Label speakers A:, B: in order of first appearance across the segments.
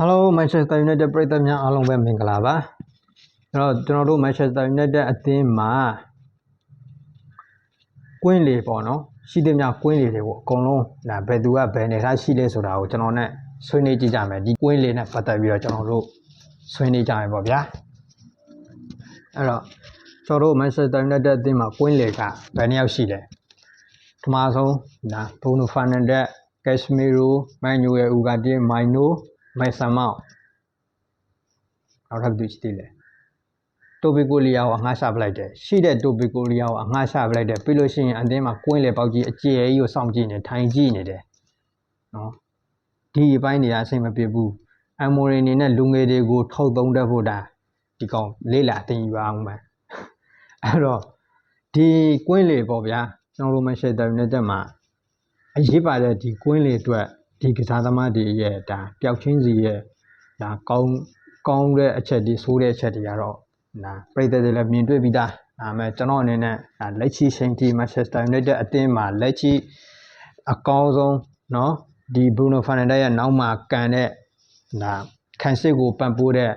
A: Hello Manchester United ပရိသတ်များအားလုံးပဲမင်္ဂလာပါအဲ့တော့ကျွန်တော်တို့ Manchester United အသင်းမှာကွင်းလေပေါ့နော်ရှိသမျှကွင်းလေတွေပေါ့အကုန်လုံးဒါဘယ်သူကဘယ်နေသားရှိလဲဆိုတာကိုကျွန်တော်နဲ့ဆွေးနွေးကြည့်ကြမယ်ဒီကွင်းလေနဲ့ပတ်သက်ပြီးတော့ကျွန်တော်တို့ဆွေးနွေးကြမယ်ပေါ့ဗျာအဲ့တော့ကျွန်တော်တို့ Manchester United အသင်းမှာကွင်းလေကဘယ်နှစ်ယောက်ရှိလဲပထမဆုံးဒါ Bruno Fernandes Casemiro Manuel Ugarte Maino မိုင်ဆာမောက်နောက်ထပ်သူရှိသေးတယ်တိုဘီကိုလီယာကိုအငှားချပလိုက်တယ်ရှိတဲ့တိုဘီကိုလီယာကိုအငှားချပလိုက်တယ်ပြီးလို့ရှိရင်အတင်းမှာကွင်းလေပေါက်ကြီးအကျယ်ကြီးကိုစောင့်ကြည့်နေထိုင်ကြည့်နေတယ်နော်ဒီအပိုင်းတွေအဆင်မပြေဘူးအမိုရီနေနဲ့လူငယ်တွေကိုထုတ်သုံးတတ်ဖို့ဒါဒီကောင်လေးလာတင်ယူအောင်မယ်အဲ့တော့ဒီကွင်းလေပေါ့ဗျာကျွန်တော်တို့မရှက်တယ်နေတဲ့မှာအရေးပါတဲ့ဒီကွင်းလေအတွက် ဒီကစားသမားတွေရဲ့ဒါပျောက်ချင်းစီရဲ့ဒါကောင်းကောင်းတဲ့အချက်တွေဆိုးတဲ့အချက်တွေကတော့ဒါပြည်သက်တွေလည်းမြင်တွေ့ပြီးသားဒါပေမဲ့ကျွန်တော်အနေနဲ့ဒါလက်ရှိချိန်ထိ Manchester United အသင်းမှာလက်ရှိအကောင်းဆုံးเนาะဒီ Bruno Fernandes ရဲ့နောက်မှာကန်တဲ့ဒါခံစစ်ကိုပံ့ပိုးတဲ့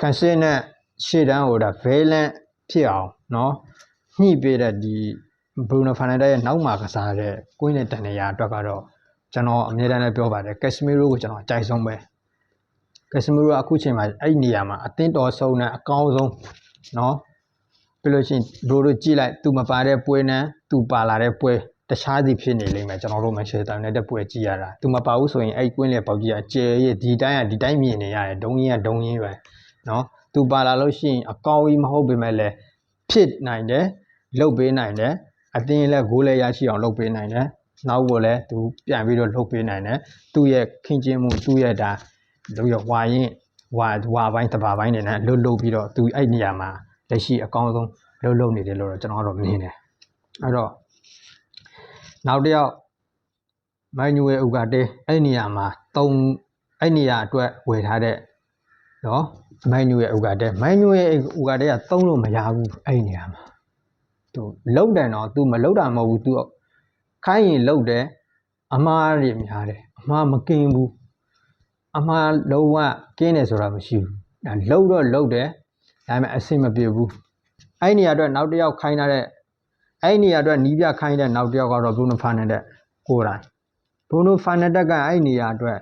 A: ခံစစ်နဲ့ရှေ့တန်းကိုဒါ Valen ဖြစ်အောင်เนาะညှိပေးတဲ့ဒီ Bruno Fernandes ရဲ့နောက်မှာကစားတဲ့ကွင်းနဲ့တန်နေရာအတွက်ကတော့ ကျွန်တော်အမြဲတမ်းလည်းပြောပါတယ်ကက်စမီရိုကိုကျွန်တော်အကြိုက်ဆုံးပဲကက်စမီရိုကအခုချိန်မှာအဲ့ဒီနေရာမှာအသင်းတော်ဆုံးနဲ့အကောင်းဆုံးเนาะပြီးလို့ရှိရင်ဘိုးတို့ကြည့်လိုက်သူမပါတဲ့ပွဲနဲ့သူပါလာတဲ့ပွဲတခြားစီဖြစ်နေလိမ့်မယ်ကျွန်တော်တို့မန်ချက်စတာနဲ့တဲ့ပွဲကြည့်ရတာသူမပါဘူးဆိုရင်အဲ့ကွင်းလေပေါက်ကြီးကကျယ်ရဲ့ဒီတိုင်းကဒီတိုင်းမြင်နေရတယ်ဒုံကြီးကဒုံကြီးပဲเนาะသူပါလာလို့ရှိရင်အကောင်းကြီးမဟုတ်ပေမဲ့လည်းဖြစ်နိုင်တယ်လုတ်ပေးနိုင်တယ်အသင်းလည်းဂိုးလည်းရရှိအောင်လုပ်ပေးနိုင်တယ် နောက်ကိုလည်းသူပြန်ပြီးတော့လှုပ်ပေးနိုင်တယ်သူ့ရဲ့ခင်ကျင်းမှုသူ့ရဲ့ဒါလူရဝါရင်ဝါဝါပိုင်းတဘာပိုင်းတွေနဲ့လှုပ်လှုပ်ပြီးတော့သူအဲ့နေရာမှာလက်ရှိအကောင်းဆုံးလှုပ်လှုပ်နေတယ်လို့တော့ကျွန်တော်ကတော့မြင်တယ်အဲ့တော့နောက်တစ်ယောက်မန်နူရဲ့ဥကတေးအဲ့နေရာမှာတုံအဲ့နေရာအတွက်ဝယ်ထားတဲ့နော်မန်နူရဲ့ဥကတေးမန်နူရဲ့ဥကတေးကသုံးလို့မရဘူးအဲ့နေရာမှာသူလုံတယ်နော် तू မလုံတာမဟုတ်ဘူး तू ခိုင်းရင်လှုပ်တယ်အမားတွေများတယ်အမားမကင်းဘူးအမားလုံးဝကင်းတယ်ဆိုတာမရှိဘူးဒါလှုပ်တော့လှုပ်တယ်ဒါပေမဲ့အဆင်မပြေဘူးအဲ့နေရာအတွက်နောက်တစ်ယောက်ခိုင်းထားတဲ့အဲ့နေရာအတွက်နီးပြခိုင်းတဲ့နောက်တစ်ယောက်ကတော့ဘရူနိုဖာနန်တက်ကိုယ်တိုင်ဘရူနိုဖာနန်တက်ကအဲ့နေရာအတွက်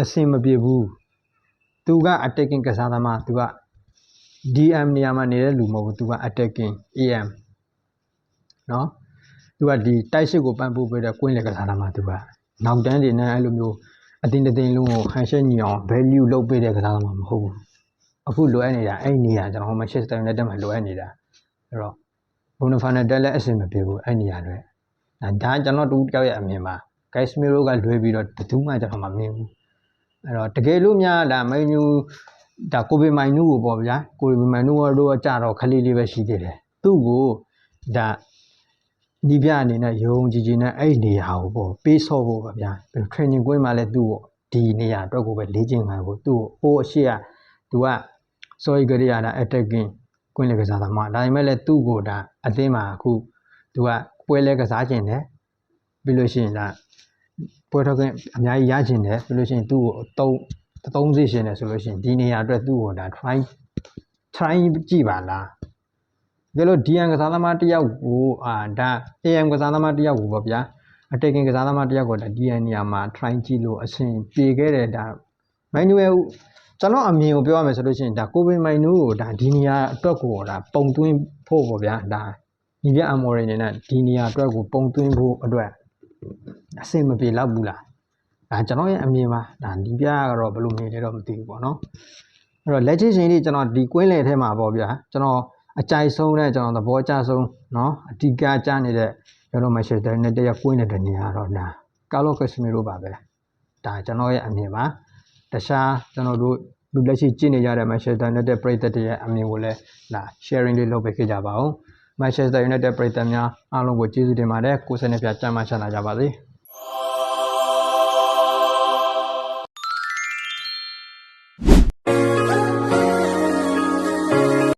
A: အဆင်မပြေဘူးသူက attacking ကစားသမားသူက DM နေရာမှာနေတဲ့လူမဟုတ်ဘူးသူက attacking AM เนาะ သူကဒီတိုက်စစ်ကိုပန်းပိုးပေးတဲ့ကွင်းလေကစားတာမှာသူကနောက်တန်းတွေနဲ့အဲ့လိုမျိုးအတင်းတင်းလုံးကိုဟန်ရှက်ညီအောင် value လုပ်ပေးတဲ့ကစားသမားမဟုတ်ဘူးအခုလိုအပ်နေတာအဲ့နေရာကျွန်တော် Manchester United မှာလိုအပ်နေတာအဲ့တော့ Bruno Fernandes လည်းအဆင်မပြေဘူးအဲ့နေရာတွေဒါကျွန်တော်တူတယောက်ရဲ့အမြင်ပါ Casemiro ကလွဲပြီးတော့ဘယ်သူမှကျွန်တော်မမြင်ဘူးအဲ့တော့တကယ်လို့များဒါမန်ယူဒါကိုဗီမိုင်နူကိုပေါ့ဗျာကိုဗီမိုင်နူကတော့ကြတော့ခလေးလေးပဲရှိသေးတယ်သူ့ကိုဒါ ဒီပြအနေနဲ့ယုံကြည်ကြည်နဲ့အဲ့ဒီနေရာကိုပေါ့ပေးဆော့ဖို့ပါဗျာ training ကွင်းမှာလည်းသူ့ကိုဒီနေရာအတွက်ကိုပဲလေ့ကျင့်မှာကိုသူ့ကိုဟိုအရှိကသူက sorry ကြရတာ attacking ကွင်းလေကစားသမားဒါပေမဲ့လည်းသူ့ကိုဒါအသင်းမှာအခုသူကပွဲလဲကစားခြင်းတယ်ပြီးလို့ရှိရင်ဒါပွဲထောက်ကအများကြီးရခြင်းတယ်ပြီးလို့ရှိရင်သူ့ကိုအတုံးအတုံးစီရှင်တယ်ဆိုလို့ရှိရင်ဒီနေရာအတွက်သူ့ကိုဒါ try try ကြည့်ပါလား ဒါလို့ DN ကစားသမားတယောက်ကိုအာဒါ AM ကစားသမားတယောက်ကိုပေါ့ဗျာ attacking ကစားသမားတယောက်ကိုဒါ DN နေရာမှာ try ကြည့်လို့အဆင်ပြေခဲ့တယ်ဒါ manual ကျွန်တော်အမြင်ကိုပြောရမယ်ဆိုလို့ရှိရင်ဒါကိုဗင်မိုင်နူးကိုဒါဒီနေရာအတွက်ကိုဒါပုံသွင်းဖို့ပေါ့ဗျာဒါညီပြအမော်ရီနေနဲ့ဒီနေရာအတွက်ကိုပုံသွင်းဖို့အတွက်အဆင်မပြေတော့ဘူးလားဒါကျွန်တော်ရဲ့အမြင်ပါဒါဒီပြကတော့ဘယ်လိုမြင်လဲတော့မသိဘူးပေါ့နော်အဲ့တော့လက်ချစ်ရှင်လေးကျွန်တော်ဒီကွင်းလေထဲမှာပေါ့ဗျာကျွန်တော် အကြိုက်ဆုံးနဲ့ကျွန်တော်သဘောကျဆုံးเนาะအဓိကကျနေတဲ့ကျွန်တော်မန်ချက်စတာနဲ့တရကွင်းနေတဲ့နေရာတော့ဒါကာလိုကက်စမီရိုပါပဲဒါကျွန်တော်ရဲ့အမြင်ပါတခြားကျွန်တော်တို့လူလက်ရှိကြည့်နေကြတဲ့ Manchester United ပရိသတ်တွေရဲ့အမြင်ကိုလည်းလာ sharing လေးလုပ်ပေးခဲ့ကြပါဦး Manchester United ပရိသတ်များအားလုံးကိုကျေးဇူးတင်ပါတယ်ကိုယ်စနေပြကြမ်းမှချမ်းသာကြပါစေ။